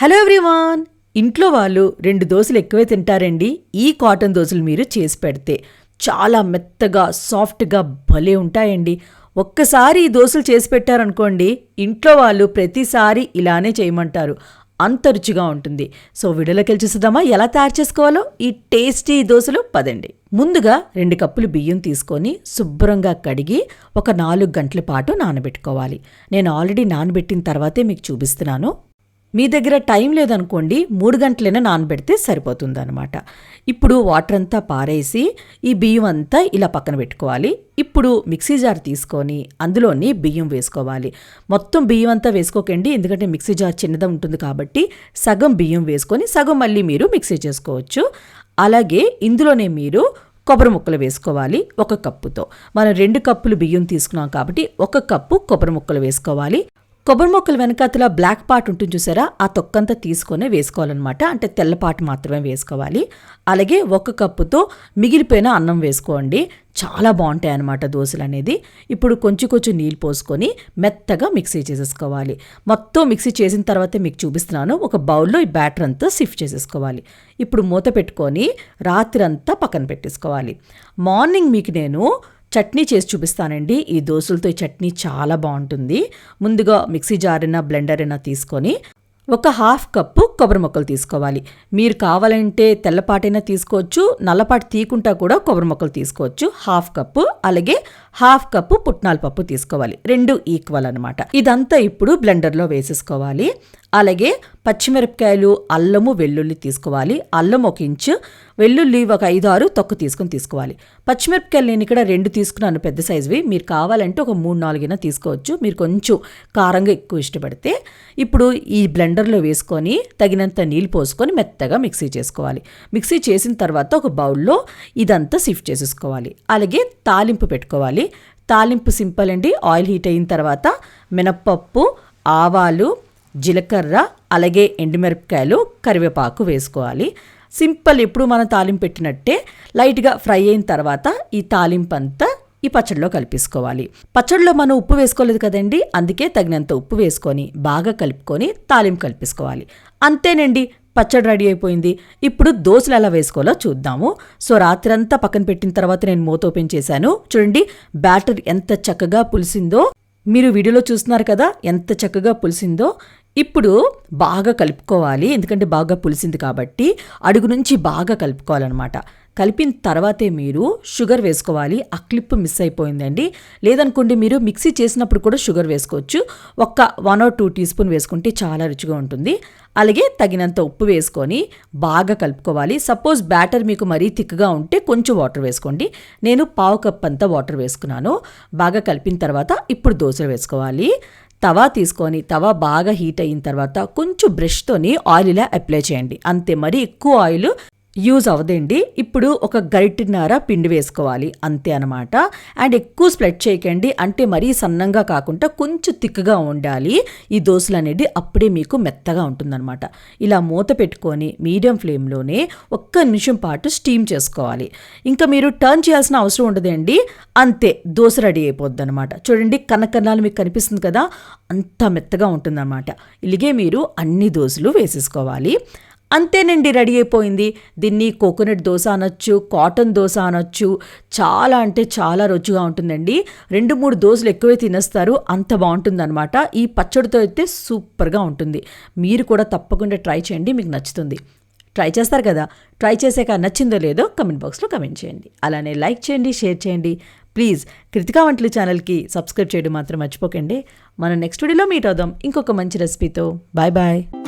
Hello everyone. ఇంట్లో వాళ్ళు రెండు దోశలు ఎక్కువే తింటారండి. ఈ కాటన్ దోశలు మీరు చేసి పెడితే చాలా మెత్తగా సాఫ్ట్గా భలే ఉంటాయండి. ఒక్కసారి ఈ దోశలు చేసి పెట్టారనుకోండి ఇంట్లో వాళ్ళు ప్రతిసారి ఇలానే చేయమంటారు. అంత రుచిగా ఉంటుంది. సో వీడియోలోకి వెళ్ళి చూద్దామా ఎలా తయారు చేసుకోవాలో? ఈ టేస్టీ దోశలు పదండి. ముందుగా రెండు కప్పులు బియ్యం తీసుకొని శుభ్రంగా కడిగి ఒక నాలుగు గంటల పాటు నానబెట్టుకోవాలి. నేను ఆల్రెడీ నానబెట్టిన తర్వాతే మీకు చూపిస్తున్నాను. మీ దగ్గర టైం లేదనుకోండి మూడు గంటలైనా నానబెడితే సరిపోతుందనమాట ఇప్పుడు వాటర్ అంతా పారేసి ఈ బియ్యం అంతా ఇలా పక్కన పెట్టుకోవాలి. ఇప్పుడు మిక్సీ జార్ తీసుకొని అందులోని బియ్యం వేసుకోవాలి. మొత్తం బియ్యం అంతా వేసుకోకండి ఎందుకంటే మిక్సీ జార్ చిన్నది ఉంటుంది కాబట్టి సగం బియ్యం వేసుకొని సగం మళ్ళీ మీరు మిక్సీ చేసుకోవచ్చు. అలాగే ఇందులోనే మీరు కొబ్బరి ముక్కలు వేసుకోవాలి ఒక కప్పుతో. మనం రెండు కప్పులు బియ్యం తీసుకున్నాం కాబట్టి ఒక కప్పు కొబ్బరి ముక్కలు వేసుకోవాలి. కొబ్బరి మొక్కల వెనకాతల బ్లాక్ పార్ట్ ఉంటుంది చూసారా? ఆ తొక్కంతా తీసుకొనే వేసుకోవాలన్నమాట. అంటే తెల్లపాటు మాత్రమే వేసుకోవాలి. అలాగే ఒక కప్పుతో మిగిలిపోయిన అన్నం వేసుకోండి. చాలా బాగుంటాయి అన్నమాట దోశలు అనేది ఇప్పుడు కొంచెం కొంచెం నీళ్ళు పోసుకొని మెత్తగా మిక్సీ చేసేసుకోవాలి. మొత్తం మిక్సీ చేసిన తర్వాతే మీకు చూపిస్తున్నాను. ఒక బౌల్లో ఈ బ్యాటర్ అంతా సిఫ్ట్ చేసేసుకోవాలి. ఇప్పుడు మూత పెట్టుకొని రాత్రి అంతా పక్కన పెట్టేసుకోవాలి. మార్నింగ్ మీకు నేను చట్నీ చేసి చూపిస్తానండి. ఈ దోశలతో ఈ చట్నీ చాలా బాగుంటుంది. ముందుగా మిక్సీ జార్ అయినా బ్లెండర్ అయినా తీసుకొని ఒక హాఫ్ కప్పు కొబ్బరి మొక్కలు తీసుకోవాలి. మీరు కావాలంటే తెల్లపాటైనా తీసుకోవచ్చు నల్లపాటి తీకుంటా కూడా కొబ్బరి మొక్కలు తీసుకోవచ్చు. హాఫ్ కప్పు అలాగే హాఫ్ కప్పు పుట్నాల పప్పు తీసుకోవాలి. రెండు ఈక్వల్ అనమాట ఇదంతా ఇప్పుడు బ్లెండర్లో వేసేసుకోవాలి. అలాగే పచ్చిమిరపకాయలు అల్లము వెల్లుల్లి తీసుకోవాలి. అల్లం ఒక ఇంచు వెల్లుల్లి ఒక ఐదు ఆరు తొక్కు తీసుకుని తీసుకోవాలి. పచ్చిమిరపకాయలు నేను ఇక్కడ రెండు తీసుకున్నాను పెద్ద సైజువి. మీరు కావాలంటే ఒక మూడు నాలుగైనా తీసుకోవచ్చు. మీరు కొంచెం కారంగా ఎక్కువ ఇష్టపడితే. ఇప్పుడు ఈ బ్లెండర్లో వేసుకొని తగినంత నీళ్ళు పోసుకొని మెత్తగా మిక్సీ చేసుకోవాలి. మిక్సీ చేసిన తర్వాత ఒక బౌల్లో ఇదంతా సిఫ్ట్ చేసేసుకోవాలి. అలాగే తాలింపు పెట్టుకోవాలి. తాలింపు సింపుల్ అండి. ఆయిల్ హీట్ అయిన తర్వాత మినప్పప్పు ఆవాలు జీలకర్ర అలాగే ఎండుమిరపకాయలు కరివేపాకు వేసుకోవాలి. సింపుల్ ఎప్పుడు మనం తాలింపు పెట్టినట్టే లైట్గా ఫ్రై అయిన తర్వాత ఈ తాలింపు అంతా ఈ పచ్చడిలో కలిపేసుకోవాలి. పచ్చడిలో మనం ఉప్పు వేసుకోలేదు కదండి అందుకే తగినంత ఉప్పు వేసుకొని బాగా కలుపుకొని తాలింపు కలిపేసుకోవాలి. అంతేనండి పచ్చడి రెడీ అయిపోయింది. ఇప్పుడు దోశలు ఎలా వేసుకోవాలో చూద్దాము. సో రాత్రంతా పక్కన పెట్టిన తర్వాత నేను మూత ఓపెన్ చేశాను. చూడండి బ్యాటర్ ఎంత చక్కగా పులిసిందో. మీరు వీడియోలో చూస్తున్నారు కదా ఎంత చక్కగా పులిసిందో. ఇప్పుడు బాగా కలుపుకోవాలి ఎందుకంటే బాగా పులిసింది కాబట్టి అడుగు నుంచి బాగా కలుపుకోవాలన్నమాట. కలిపిన తర్వాతే మీరు షుగర్ వేసుకోవాలి. ఆ క్లిప్ మిస్ అయిపోయిందండి. లేదనుకోండి మీరు మిక్సీ చేసినప్పుడు కూడా షుగర్ వేసుకోవచ్చు. ఒక్క one or two teaspoon వేసుకుంటే చాలా రుచిగా ఉంటుంది. అలాగే తగినంత ఉప్పు వేసుకొని బాగా కలుపుకోవాలి. సపోజ్ బ్యాటర్ మీకు మరీ థిక్గా ఉంటే కొంచెం వాటర్ వేసుకోండి. నేను పావు కప్ అంతా వాటర్ వేసుకున్నాను. బాగా కలిపిన తర్వాత ఇప్పుడు దోశలు వేసుకోవాలి. తవా తీసుకొని తవా బాగా హీట్ అయిన తర్వాత కొంచెం బ్రష్తోని ఆయిల్ ఇలా అప్లై చేయండి. అంతే మరి ఎక్కువ ఆయిల్ యూజ్ అవదండి ఇప్పుడు ఒక గరిటిన్నర పిండి వేసుకోవాలి. అంతే అనమాట అండ్ ఎక్కువ స్ప్రెడ్ చేయకండి. అంటే మరీ సన్నంగా కాకుండా కొంచెం థిక్గా ఉండాలి. ఈ దోశలు అనేది అప్పుడే మీకు మెత్తగా ఉంటుందన్నమాట. ఇలా మూత పెట్టుకొని మీడియం ఫ్లేమ్లోనే ఒక్క నిమిషం పాటు స్టీమ్ చేసుకోవాలి. ఇంకా మీరు టర్న్ చేయాల్సిన అవసరం ఉండదండి. అంతే దోశ రెడీ అయిపోద్ది అనమాట చూడండి కనకన్నాలు మీకు కనిపిస్తుంది కదా? అంత మెత్తగా ఉంటుందన్నమాట. ఇలాగే మీరు అన్ని దోశలు వేసేసుకోవాలి. అంతేనండి రెడీ అయిపోయింది. దీన్ని కోకోనట్ దోశ అనొచ్చు కాటన్ దోశ అనొచ్చు చాలా అంటే చాలా రుచిగా ఉంటుందండి. రెండు మూడు దోశలు ఎక్కువే తినేస్తారు అంత బాగుంటుందన్నమాట. ఈ పచ్చడితో అయితే సూపర్గా ఉంటుంది. మీరు కూడా తప్పకుండా ట్రై చేయండి మీకు నచ్చుతుంది. ట్రై చేస్తారు కదా? ట్రై చేసాక నచ్చిందో లేదో కమెంట్ బాక్స్లో కమెంట్ చేయండి. అలానే లైక్ చేయండి షేర్ చేయండి. ప్లీజ్ కృతికా వంటలు ఛానల్కి సబ్స్క్రైబ్ చేయడం మాత్రం మర్చిపోకండి. మనం నెక్స్ట్ వీడియోలో మీట్ అవుదాం. ఇంకొక మంచి రెసిపీతో. Bye bye.